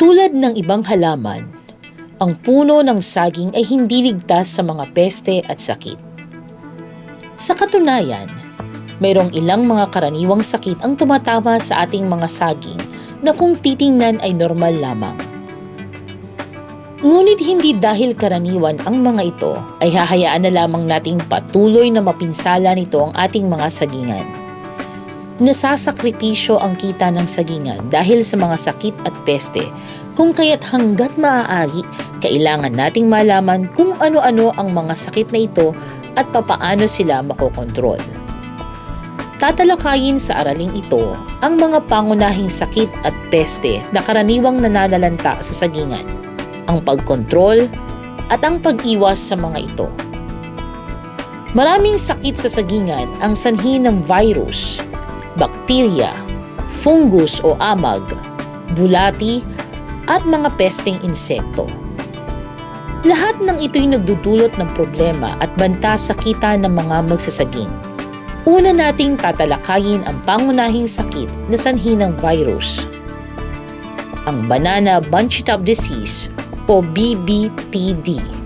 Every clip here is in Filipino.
Tulad ng ibang halaman, ang puno ng saging ay hindi ligtas sa mga peste at sakit. Sa katunayan, mayroong ilang mga karaniwang sakit ang tumatama sa ating mga saging na kung titingnan ay normal lamang. Ngunit hindi dahil karaniwan ang mga ito ay hahayaan na lamang nating patuloy na mapinsala nito ang ating mga sagingan. Nasasakripisyo ang kita ng sagingan dahil sa mga sakit at peste kung kaya't hanggat maaari, kailangan nating malaman kung ano-ano ang mga sakit na ito at papaano sila makokontrol. Tatalakayin sa araling ito ang mga pangunahing sakit at peste na karaniwang nananalanta sa sagingan, ang pagkontrol at ang pag-iwas sa mga ito. Maraming sakit sa sagingan ang sanhi ng virus, bakterya, fungus o amag, bulati at mga pesteng insekto. Lahat ng ito'y nagdudulot ng problema at banta sa kita ng mga magsasaging. Una nating tatalakayin ang pangunahing sakit na sanhi ng virus. Ang Banana Bunch-Top Disease o BBTD.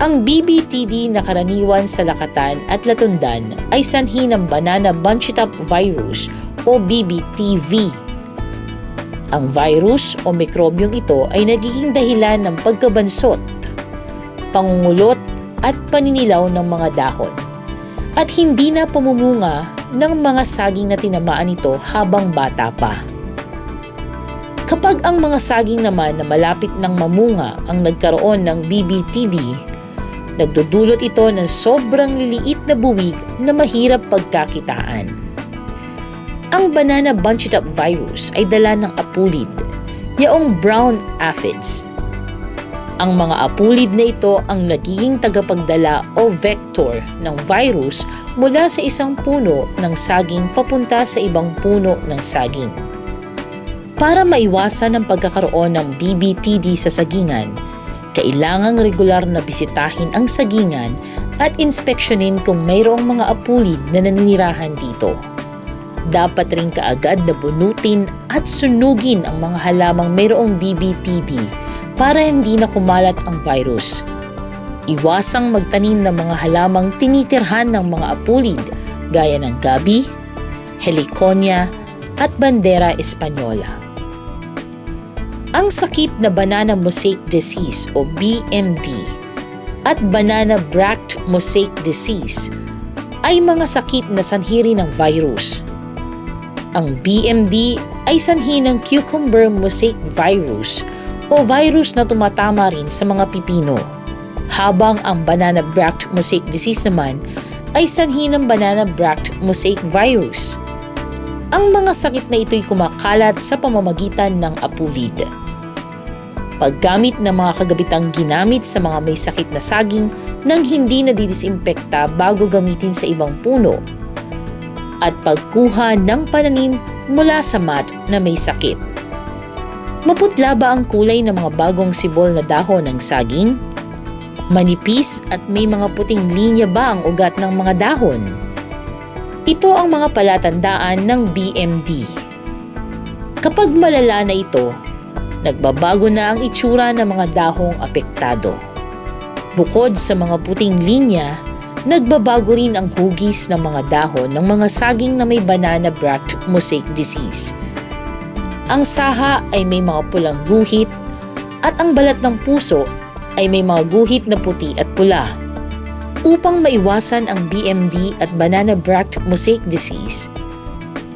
Ang BBTD na karaniwan sa lakatan at latundan ay sanhi ng Banana Bunch-Top Virus o BBTV. Ang virus o mikrobyong ito ay nagiging dahilan ng pagkabansot, pangungulot at paninilaw ng mga dahon. At hindi na pumumunga ng mga saging na tinamaan nito habang bata pa. Kapag ang mga saging naman na malapit ng mamunga ang nagkaroon ng BBTD, nagdudulot ito ng sobrang liliit na buwig na mahirap pagkakitaan. Ang banana bunch-up virus ay dala ng apulid, yaong brown aphids. Ang mga apulid na ito ang nagiging tagapagdala o vector ng virus mula sa isang puno ng saging papunta sa ibang puno ng saging. Para maiwasan ang pagkakaroon ng BBTD sa sagingan, kailangang regular na bisitahin ang sagingan at inspeksyonin kung mayroong mga apulid na naninirahan dito dapat rin kaagad na bunutin at sunugin ang mga halamang mayroong BBTD para hindi na kumalat ang virus. Iwasang magtanim ng mga halamang tinitirhan ng mga apulid gaya ng gabi, heliconia at bandera espanyola. Ang sakit na banana mosaic disease o BMD at banana bract mosaic disease ay mga sakit na sanhiri ng virus ang BMD ay sanhi ng cucumber mosaic virus o virus na tumatama rin sa mga pipino. Habang ang banana bract mosaic disease naman ay sanhi ng banana bract mosaic virus. Ang mga sakit na ito'y kumakalat sa pamamagitan ng apulid. Paggamit ng mga kagabitang ginamit sa mga may sakit na saging nang hindi na didisinfekta bago gamitin sa ibang puno at pagkuha ng pananim mula sa mat na may sakit. Maputla ba ang kulay ng mga bagong sibol na dahon ng saging? Manipis at may mga puting linya ba ang ugat ng mga dahon? Ito ang mga palatandaan ng BMD. Kapag malala na ito, nagbabago na ang itsura ng mga dahong apektado. Bukod sa mga puting linya, nagbabago rin ang hugis ng mga dahon ng mga saging na may banana bract mosaic disease. Ang saha ay may mga pulang guhit at ang balat ng puso ay may mga guhit na puti at pula. Upang maiwasan ang BMD at banana bract mosaic disease,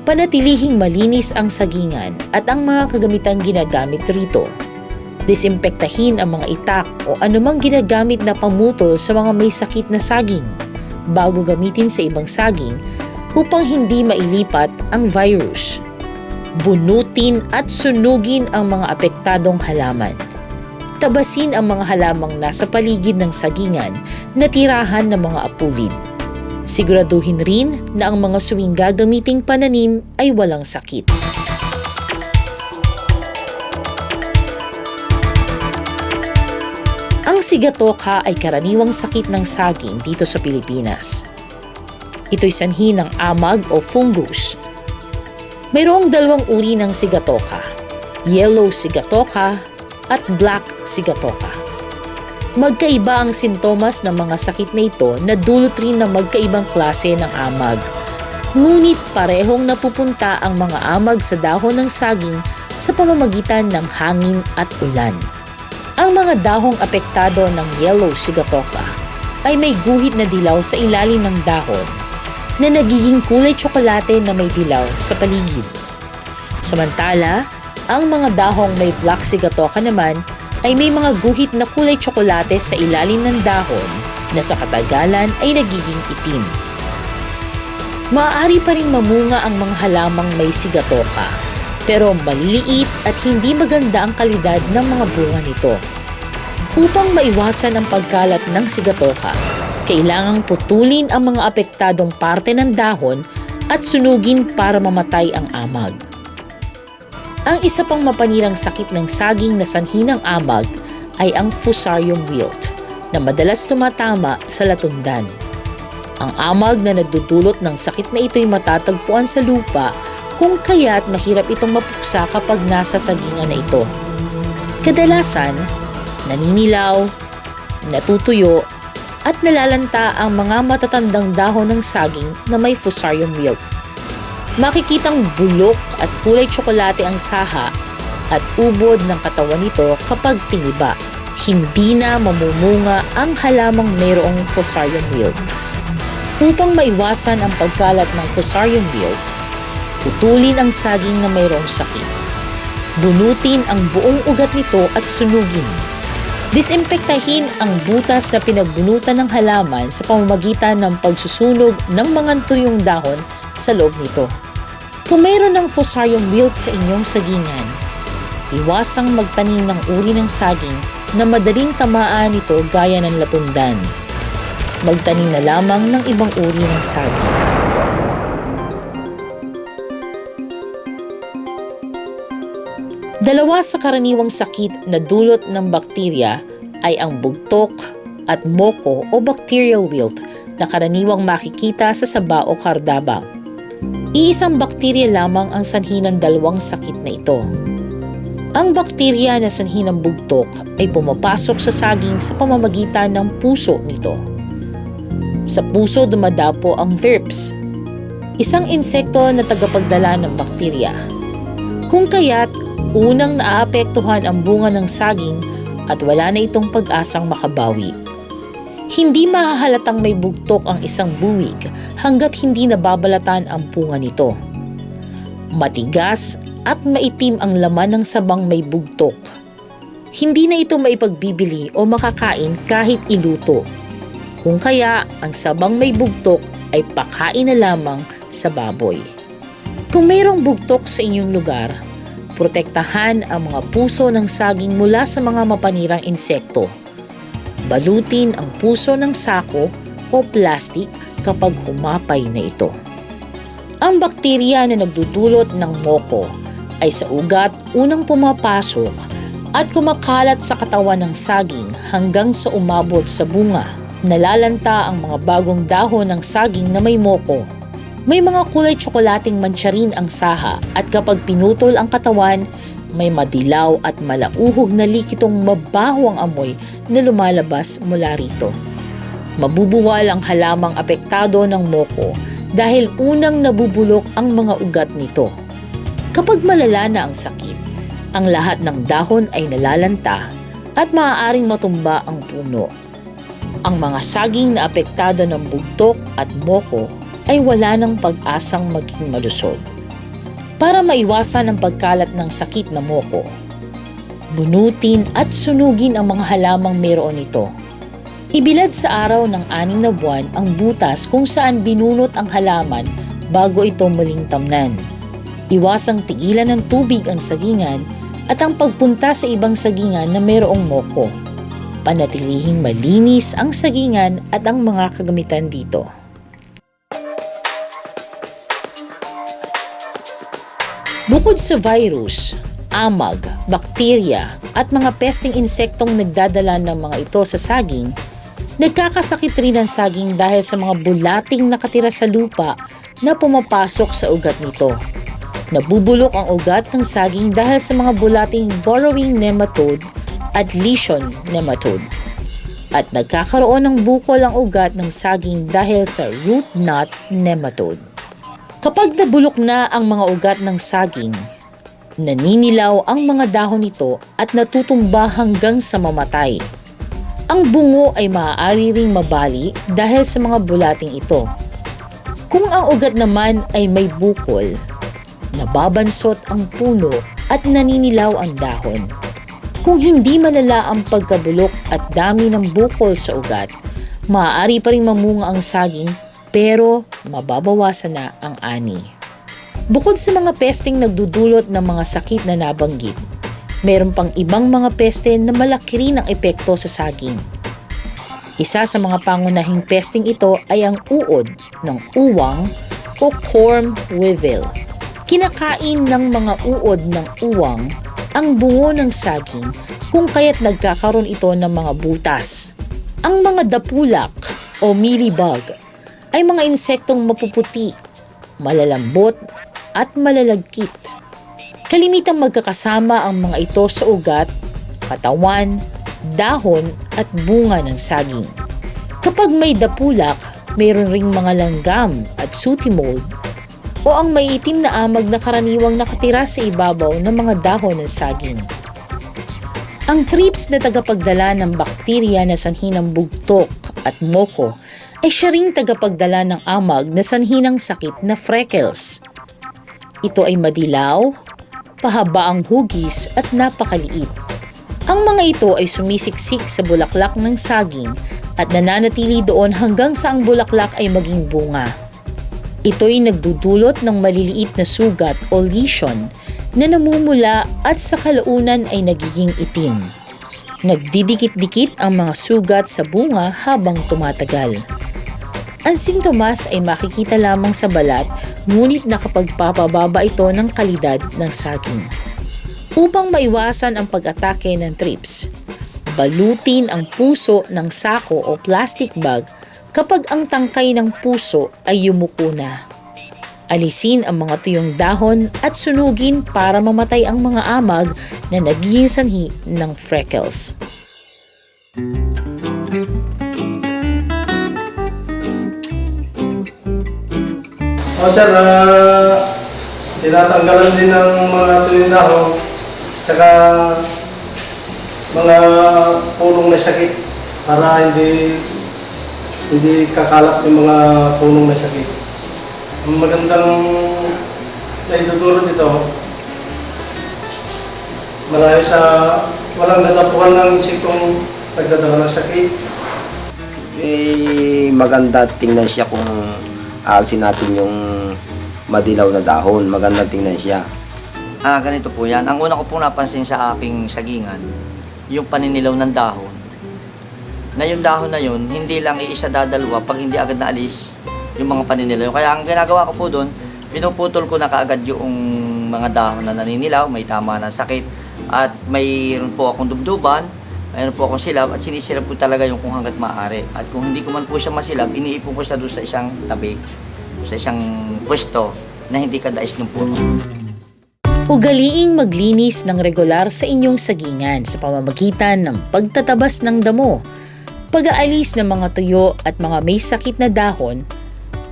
panatilihing malinis ang sagingan at ang mga kagamitang ginagamit rito. Disimpektahin ang mga itak o anumang ginagamit na pamutol sa mga may sakit na saging bago gamitin sa ibang saging upang hindi mailipat ang virus. Bunutin at sunugin ang mga apektadong halaman. Tabasin ang mga halamang nasa paligid ng sagingan na tirahan ng mga apulid. Siguraduhin rin na ang mga suwing gagamiting pananim ay walang sakit. Ang sigatoka ay karaniwang sakit ng saging dito sa Pilipinas. Ito'y sanhi ng amag o fungus. Mayroong dalawang uri ng sigatoka, yellow sigatoka, at black sigatoka. Magkaiba ang sintomas ng mga sakit na ito na dulot rin ng magkaibang klase ng amag. Ngunit parehong napupunta ang mga amag sa dahon ng saging sa pamamagitan ng hangin at ulan. Ang mga dahong apektado ng yellow sigatoka ay may guhit na dilaw sa ilalim ng dahon na nagiging kulay tsokolate na may dilaw sa paligid. Samantala, ang mga dahong may black sigatoka naman ay may mga guhit na kulay tsokolate sa ilalim ng dahon na sa katagalan ay nagiging itim. Maaari pa rin mamunga ang mga halamang may sigatoka, pero maliliit at hindi maganda ang kalidad ng mga bunga nito. Upang maiwasan ang pagkalat ng sigatoka, kailangang putulin ang mga apektadong parte ng dahon at sunugin para mamatay ang amag. Ang isa pang mapanirang sakit ng saging na sanhi amag ay ang fusarium wilt na madalas tumatama sa latundan. Ang amag na nagdudulot ng sakit na ito'y matatagpuan sa lupa kung kaya't mahirap itong mapuksa kapag nasa sagingan na ito. Kadalasan, naninilaw, natutuyo, at nalalanta ang mga matatandang dahon ng saging na may fusarium wilt Makikitang bulok at kulay tsokolate ang saha at ubod ng katawan nito kapag tiniba. Hindi na mamumunga ang halamang mayroong fusarium wilt. Upang maiwasan ang pagkalat ng fusarium wilt, putulin ang saging na mayroong sakit. Bunutin ang buong ugat nito at sunugin. Disimpektahin ang butas na pinagbunutan ng halaman sa pamamagitan ng pagsusunog ng mga tuyong dahon sa loob nito. Kung mayroon ng fusarium wilt sa inyong sagingan, iwasang magtanim ng uri ng saging na madaling tamaan nito gaya ng latundan. Magtanim na lamang ng ibang uri ng saging. Dalawa sa karaniwang sakit na dulot ng bakterya ay ang bugtok at moko o bacterial wilt na karaniwang makikita sa saba o kardabang. Iisang bakterya lamang ang sanhi ng dalawang sakit na ito. Ang bakterya na sanhi ng bugtok ay pumapasok sa saging sa pamamagitan ng puso nito. Sa puso dumadapo ang thrips, isang insekto na tagapagdala ng bakterya. Kung kaya't unang naaapektuhan ang bunga ng saging at wala na itong pag-asang makabawi. Hindi mahahalatang may bugtok ang isang buwig hanggat hindi nababalatan ang punga nito. Matigas at maitim ang laman ng sabang may bugtok. Hindi na ito maipagbibili o makakain kahit iluto. Kung kaya ang sabang may bugtok ay pakain na lamang sa baboy. Kung mayroong bugtok sa inyong lugar, protektahan ang mga puso ng saging mula sa mga mapanirang insekto. Balutin ang puso ng sako o plastik kapag humapay na ito. Ang bakterya na nagdudulot ng moko ay sa ugat unang pumapasok at kumakalat sa katawan ng saging hanggang sa umabot sa bunga. Nalalanta ang mga bagong dahon ng saging na may moko. May mga kulay tsokolating mancha rin ang saha at kapag pinutol ang katawan, may madilaw at malauhog na likitong mabaho ang amoy na lumalabas mula rito. Mabubuwal ang halamang apektado ng moko dahil unang nabubulok ang mga ugat nito. Kapag malala na ang sakit, ang lahat ng dahon ay nalalanta at maaaring matumba ang puno. Ang mga saging na apektado ng bugtok at moko ay wala ng pag-asang maging malusog. Para maiwasan ang pagkalat ng sakit na moko, bunutin at sunugin ang mga halamang mayroon ito Ibilad sa araw ng aning na buwan ang butas kung saan binunot ang halaman bago ito muling tamnan. Iwasang tigilan ng tubig ang sagingan at ang pagpunta sa ibang sagingan na mayroong moko. Panatilihing malinis ang sagingan at ang mga kagamitan dito. Bukod sa virus, amag, bakterya at mga pesting insektong nagdadala ng mga ito sa saging, Nagkakasakit rin ang saging dahil sa mga bulating nakatira sa lupa na pumapasok sa ugat nito. Nabubulok ang ugat ng saging dahil sa mga bulating burrowing nematode at lesion nematode. At nagkakaroon ng bukol ang ugat ng saging dahil sa root knot nematode. Kapag nabulok na ang mga ugat ng saging, naninilaw ang mga dahon nito at natutumba hanggang sa mamatay. Ang bungo ay maaari ring mabali dahil sa mga bulating ito. Kung ang ugat naman ay may bukol, nababansot ang puno at naninilaw ang dahon. Kung hindi malala ang pagkabulok at dami ng bukol sa ugat, maaari pa rin mamunga ang saging pero mababawasan na ang ani. Bukod sa mga pesteng nagdudulot ng mga sakit na nabanggit, meron pang ibang mga peste na malaki rin ang epekto sa saging. Isa sa mga pangunahing pesteng ito ay ang uod ng uwang o corn weevil. Kinakain ng mga uod ng uwang ang bungo ng saging kung kaya't nagkakaroon ito ng mga butas. Ang mga dapulak o mealybug ay mga insektong mapuputi, malalambot at malalagkit. Kalimitang magkakasama ang mga ito sa ugat, katawan, dahon at bunga ng saging. Kapag may dapulak, mayroon ring mga langgam at sooty mold o ang may itim na amag na karaniwang nakatira sa ibabaw ng mga dahon ng saging. Ang thrips na tagapagdala ng bakterya na sanhi ng bugtok at moko ay siya ring tagapagdala ng amag na sanhi ng sakit na freckles. Ito ay madilaw, pahaba ang hugis at napakaliit. Ang mga ito ay sumisiksik sa bulaklak ng saging at nananatili doon hanggang sa ang bulaklak ay maging bunga. Ito'y nagdudulot ng maliliit na sugat o lesion na namumula at sa kalaunan ay nagiging itim. Nagdidikit-dikit ang mga sugat sa bunga habang tumatagal. Ang sintomas ay makikita lamang sa balat ngunit nakapagpapababa ito ng kalidad ng saging. Upang maiwasan ang pag-atake ng trips, balutin ang puso ng sako o plastic bag kapag ang tangkay ng puso ay yumuko na. Alisin ang mga tuyong dahon at sunugin para mamatay ang mga amag na nagiging sanhi ng freckles. O sir, ah, tinatanggalan din ng mga tuyong dahon saka mga punong may sakit para hindi hindi kakalat yung mga punong may sakit. Ang magandang naitutulot ito, malayo sa walang natapuhan ng insektong nagdadala ng sakit. eh, maganda tingnan siya kung aalisin natin yung madilaw na dahon. Maganda tingnan siya. Ah, ganito po yan. Ang una ko pong napansin sa aking sagingan, yung paninilaw ng dahon. Na yung dahon na yun, hindi lang iisa dadalwa pag hindi agad naalis yung mga paninilaw. Kaya ang ginagawa ko po doon, pinuputol ko na kaagad yung mga dahon na naninilaw, may tama ng sakit, at mayroon po akong dubduban, mayroon po akong silab, at sinisilab po talaga yung kung hanggat maaari. At kung hindi ko man po siya masilab, iniipon ko siya doon sa isang tabi, sa isang pwesto na hindi kadais ng puno. Ugaliing maglinis ng regular sa inyong sagingan sa pamamagitan ng pagtatabas ng damo, pag-aalis ng mga tuyo at mga may sakit na dahon,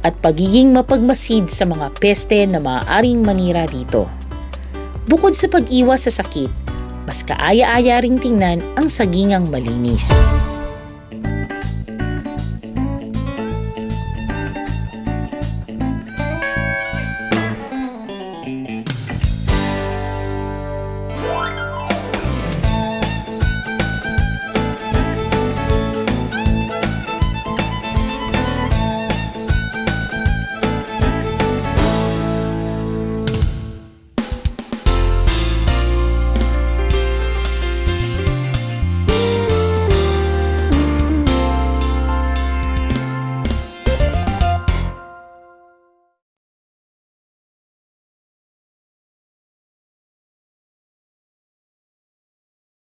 at pagiging mapagmasid sa mga peste na maaaring manira dito. Bukod sa pag-iwas sa sakit, mas kaaya-aya ring tingnan ang sagingang malinis.